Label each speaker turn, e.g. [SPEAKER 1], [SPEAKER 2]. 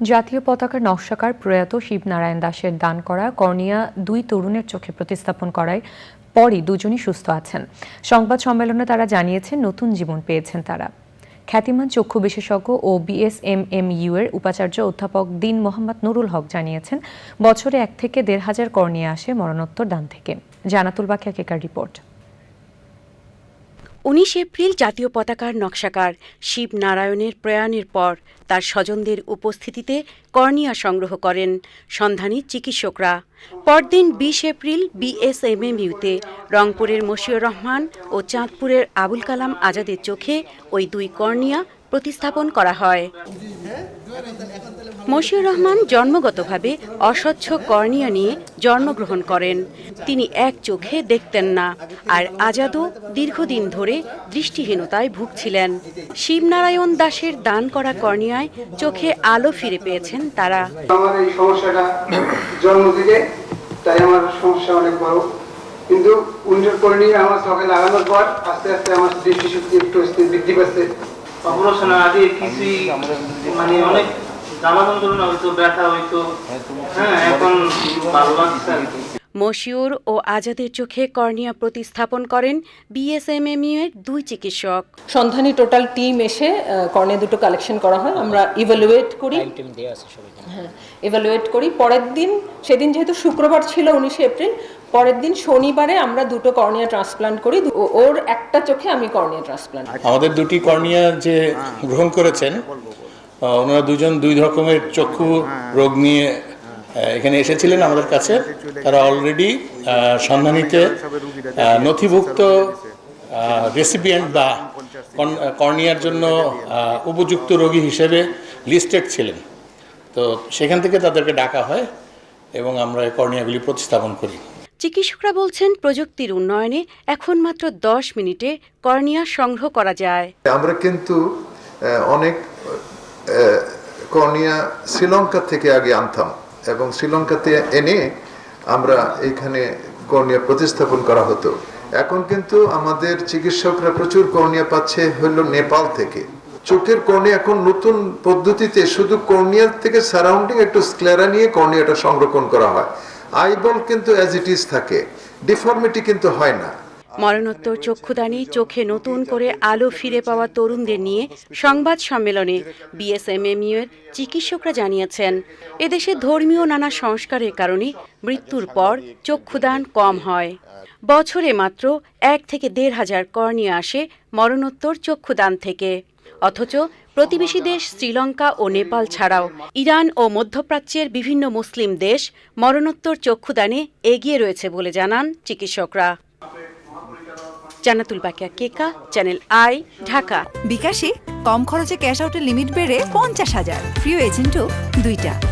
[SPEAKER 1] জাতীয় পতাকার নকশাকার প্রয়াত শিবনারায়ণ দাসের দান করা কর্নিয়া দুই তরুণের চোখে প্রতিস্থাপন করায় পরই দুজনই সুস্থ আছেন। সংবাদ সম্মেলনে তারা জানিয়েছেন, নতুন জীবন পেয়েছেন তারা। খ্যাতিমান চক্ষু বিশেষজ্ঞ ও বিএসএমএমইউ এর উপাচার্য অধ্যাপক দিন মোহাম্মদ নুরুল হক জানিয়েছেন, বছরে এক থেকে দেড় হাজার কর্নিয়া আসে মরণোত্তর দান থেকে। জানাতুল বাকিয়া কেকার রিপোর্ট।
[SPEAKER 2] উনিশ এপ্রিল জাতীয় পতাকার নকশাকার শিব নারায়ণের প্রয়াণের পর তার স্বজনদের উপস্থিতিতে কর্নিয়া সংগ্রহ করেন সন্ধানী চিকিৎসকরা। পরদিন বিশ এপ্রিল বিএসএমএমইউতে রংপুরের মশিউর রহমান ও চাঁদপুরের আবুল কালাম আজাদের চোখে ওই দুই কর্নিয়া প্রতিস্থাপন করা হয়। মশিউর রহমান জন্মগতভাবে অস্বচ্ছ কর্নিয়া নিয়ে জন্মগ্রহণ করেন। তিনি এক চোখে দেখতেন না আর আজাদও দীর্ঘদিন ধরে দৃষ্টিহীনতায় ভুগছিলেন। শিবনারায়ণ দাসের দান করা কর্নিয়ায় চোখে আলো ফিরে পেয়েছেন তারা।
[SPEAKER 3] আমার এই সমস্যাটা জন্ম থেকে তাই আমার সমস্যা অনেক বড়। কিন্তু উইন্টার করে নিয়ে আমার চোখে লাগানোর পর আস্তে আস্তে আমার দৃষ্টিশক্তি একটু বৃদ্ধি পাচ্ছে।
[SPEAKER 4] অপারেশন আগে কিছুই মানে অনেক ব্যথা হইতো হ্যাঁ এখন ভালো লাগছে
[SPEAKER 2] মশিউর ও আজাদের চোখে কর্নিয়া প্রতিস্থাপন করেন বিএসএমএমইউ এর দুই চিকিৎসক।
[SPEAKER 5] সন্ধানী টোটাল টিম এসে কর্নে দুটো কালেকশন করা হয়। আমরা ইভালুয়েট করি। হ্যাঁ ইভালুয়েট করি। পরের দিন সেদিন যেহেতু শুক্রবার ছিল উনিশে এপ্রিল পরের দিন শনিবারে আমরা দুটো কর্নিয়া ট্রান্সপ্লান্ট করি। ওর একটা চোখে আমি কর্নিয়া ট্রান্সপ্লান্ট
[SPEAKER 6] আমাদের দুটি কর্নিয়া যে গ্রহণ করেছেন ওনারা দুজন দুই রকমের চক্ষু রোগ নিয়ে এখানে এসেছিলেন আমাদের কাছে। তারা অলরেডি সন্ধানীতে নথিভুক্ত রেসিপিয়েন্ট বা কর্নিয়ার জন্য উপযুক্ত রোগী হিসেবে লিস্টেড ছিলেন। তো সেখান থেকে তাদেরকে ডাকা হয় এবং আমরা এই কর্নিয়াগুলি প্রতিস্থাপন করি।
[SPEAKER 2] চিকিৎসকরা বলছেন প্রযুক্তির উন্নয়নে এখন মাত্র দশ মিনিটে কর্নিয়া সংগ্রহ করা যায়।
[SPEAKER 7] আমরা কিন্তু অনেক কর্নিয়া শ্রীলঙ্কা থেকে আগে আনতাম এবং শ্রীলঙ্কাতে এনে আমরা এখানে কর্নিয়া প্রতিস্থাপন করা হতো। এখন কিন্তু আমাদের চিকিৎসকরা প্রচুর কর্নিয়া পাচ্ছে হলো নেপাল থেকে। চোখের কর্নিয়া এখন নতুন পদ্ধতিতে শুধু কর্নিয়ার থেকে সারাউন্ডিং একটু স্ক্লেরা নিয়ে কর্নিয়াটা সংরক্ষণ করা হয়। আইবল কিন্তু অ্যাজ ইট ইজ থাকে। ডিফর্মিটি কিন্তু হয় না।
[SPEAKER 2] মরণোত্তর চক্ষুদানে চোখে নতুন করে আলো ফিরে পাওয়া তরুণদের নিয়ে সংবাদ সম্মেলনে বিএসএমএমইউ এর চিকিৎসকরা জানিয়েছেন, এদেশে ধর্মীয় নানা সংস্কারের কারণে মৃত্যুর পর চক্ষুদান কম হয়। বছরে মাত্র এক থেকে দেড় হাজার কর্নিয়া আসে মরণোত্তর চক্ষুদান থেকে। অথচ প্রতিবেশী দেশ শ্রীলঙ্কা ও নেপাল ছাড়াও ইরান ও মধ্যপ্রাচ্যের বিভিন্ন মুসলিম দেশ মরণোত্তর চক্ষুদানে এগিয়ে রয়েছে বলে জানান চিকিৎসকরা। Janatul Bakia Keka, channel I, Dhaka.
[SPEAKER 8] বিকাশে কম খরচে ক্যাশ আউটের লিমিট বেড়ে পঞ্চাশ হাজার। প্রিয় এজেন্টও দুইটা।